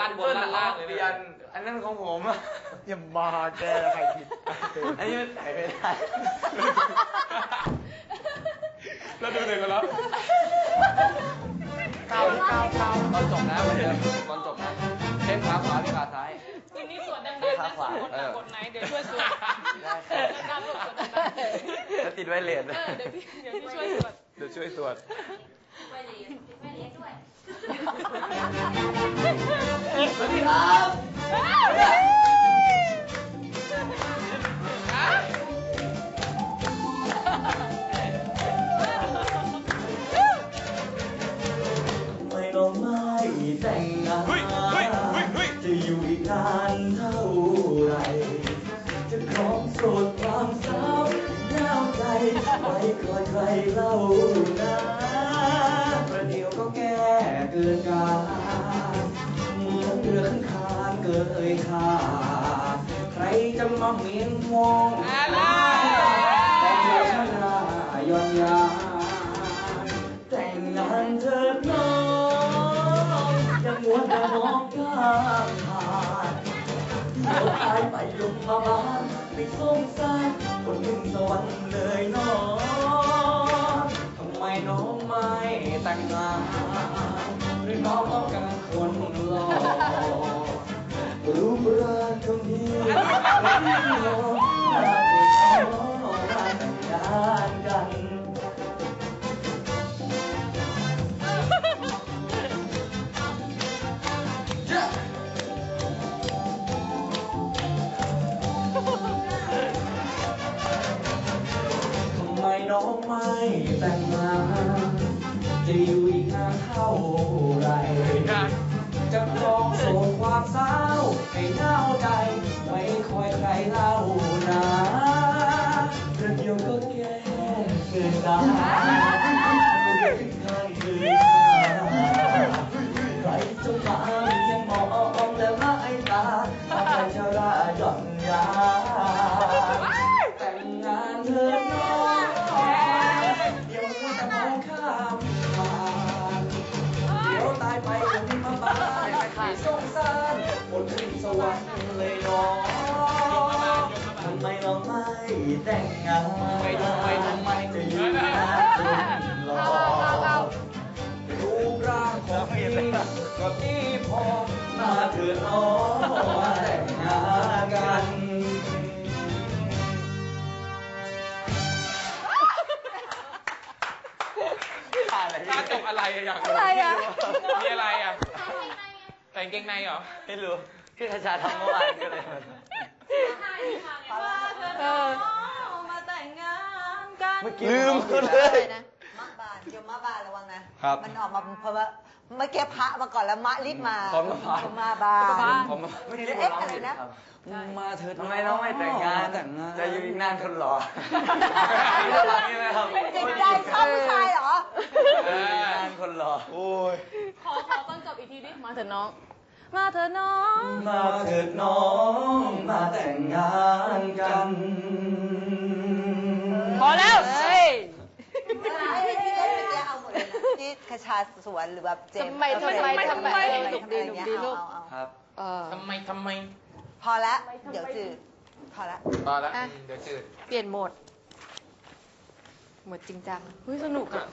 ลั่นบนลั่นล่างเลยเปลี่เนี่ยนอันนั้นของผมอะอย่ามาแกใครผิดอันนี้มันใส่ไม่ได้แล้วดูหนึ่งกันแล้วเก้าเก้าเก้าตอนจบนะเหมือนเดิมตอนจบนะเช่นขาขวาที่ขาซ้ายคืนนี้สวดดังๆนะขาขวาสวดเออบทไหนเดี๋ยวช่วยสวดได้ครับการสวดดังแล้วติดไวเลสๆเออเดี๋ยวพี่เดี๋ยวพี่ช่วยสวดเดี๋ยวช่วยสวดไปเรียน ครับไม่ต้องไม่แต่งงานเฮ้ยเฮ้ยเฮ้ยเฮ้ยจะอยู่อีกนานเท่าไหรจะครองโสดความสาวเย้าใจไว้คอยใครเล่านะประเดี๋ยวก็แก้เกินกาลเหมือนเรือขึ้นคานเกิดเอ่ยขาใครจะมาเหมียนมองแต่เธอชนะย้อนยาแต่งงานเถิดน้องอย่ามัวแต่มองข้ามผ่านเดี๋ยวตายไปยกมาบ้านไม่สงสารคนหนึ่งสวรรค์เลยน้องทำไมน้องไม่แต่งงานหรือน้องต้อง ไม่หล่อน่าจะขอแต่งงานกัน ทำไมน้องไม่แต่งงานจะอยู่อีกนานเท่า เกินได้ใครเลยใครจะมายังมองและไล่ตาทำให้ชะราหย่อนยาแต่งงานเธอน้องเดี๋ยวจะมองข้ามผ่านเดี๋ยวตายไปคนที่มาบ้านไม่สงสารคนขึ้นสวรรค์เลยน้องทำไมเราไม่แต่งงาน ไม่ทำไมทำไมจะอยู่นานจนหล่อรูปร่างของพี่ก็ดีพอมาเถิดน้องมาแต่งงานกันท่าจบอะไรอะอยากรู้อะไรอะ มีอะไรอะแต่งเกงในเหรอ ไม่รู้พี่คชาทำเมื่อวานก็เลย เมื่อกี้ลืมเลยมะบานเดี๋ยวมะบานระวังนะครับ มันออกมาเพราะว่าเมื่อกี้พระมาก่อนแล้วมะรีบมาพร้อมมาพามาบานผมไม่ได้เอ๊ะอะไรนะ มาเถิดทำไมน้องไม่แต่งงานแต่งงาน จะอยู่อีกนานคนหล่อมีระหว่างนี้ไหมครับจิตใจชอบผู้ชายเหรอเอออีกนานคนหล่อโอ้ย ขอขอตอนจบอีกทีดิ มาเถอะน้อง มาเถอะน้อง มาเถิดน้องมาแต่งงา คชาสวนหรือแบบเจมส์ทำไมทำไมทำไมเออหนุกดีหนุกดีลูกเอาเอาเอาครับเออทำไมทำไม พอแล้วเดี๋ยวจืดพอแล้วตอนละอะเดี๋ยวจืด เปลี่ยนโหมด โหมดจริงจังเฮ้ยสนุกอะ